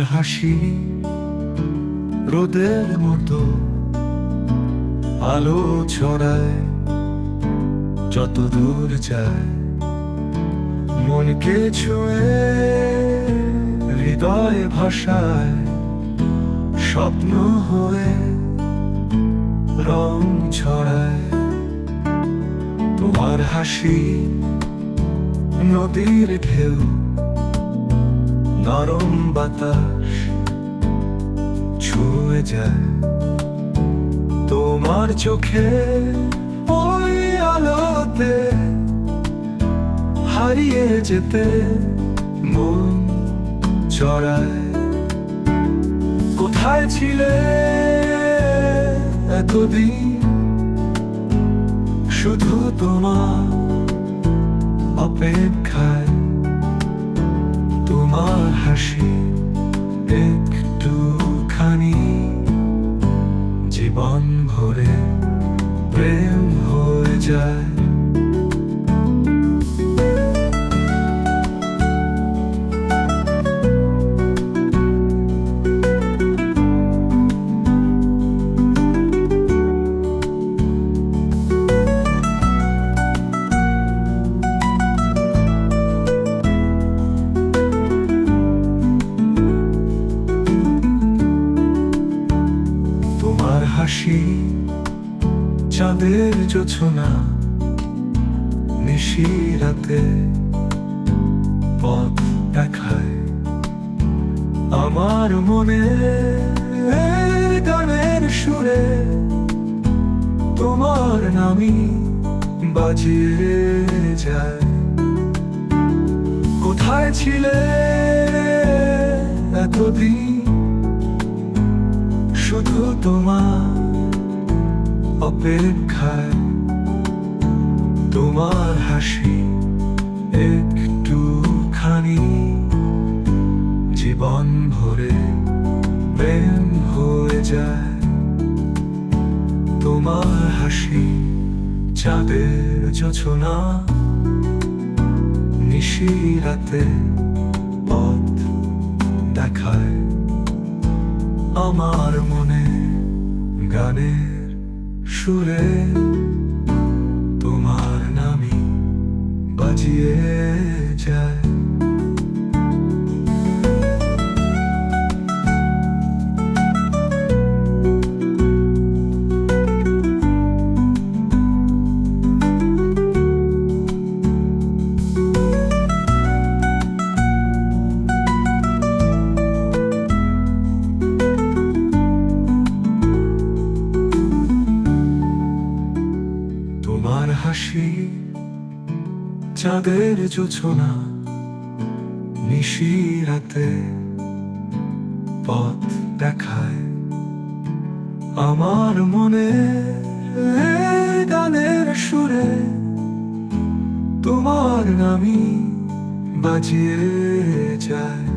হাসি রোদের মতো আলো ছড়ায় যত দূর যায়, মনকে ছুঁয়ে হৃদয় ভাষায় স্বপ্ন হয়ে রং ছড়ায়। তোমার হাসি নদীর ঢেউ নরম বাতাস ছুঁয়ে যায়। তোমার চোখে ওই আলোতে হারিয়ে যেতে মন চড়ায়। কোথায় ছিলে এতদিন? শুধু তোমার অপেক্ষায়। তোমার হাসি একটুখানি। জীবন ভরে প্রেম হয়ে যায়। হাসি, চাঁদের জোছনা, নিশি রাতে পথ দেখায়। আমার মনে গানের সুরে তোমার নামই বাজিয়ে যায়। কোথায় ছিলে এতদিন? তোমার অপেক্ষায় তোমার হাসি একটুখানি জীবন ভরে প্রেম হয়ে যায়। তোমার হাসি চাঁদের যোছনা, নিশি রাতে পথ দেখায়। আমার মনে গানের সুরে তোমার নামি বাজিয়ে হাসি চাঁদের জোছনা নিশি রাতে পথ দেখায়। আমার মনে গানের সুরে তোমার নামি বাজিয়ে যায়।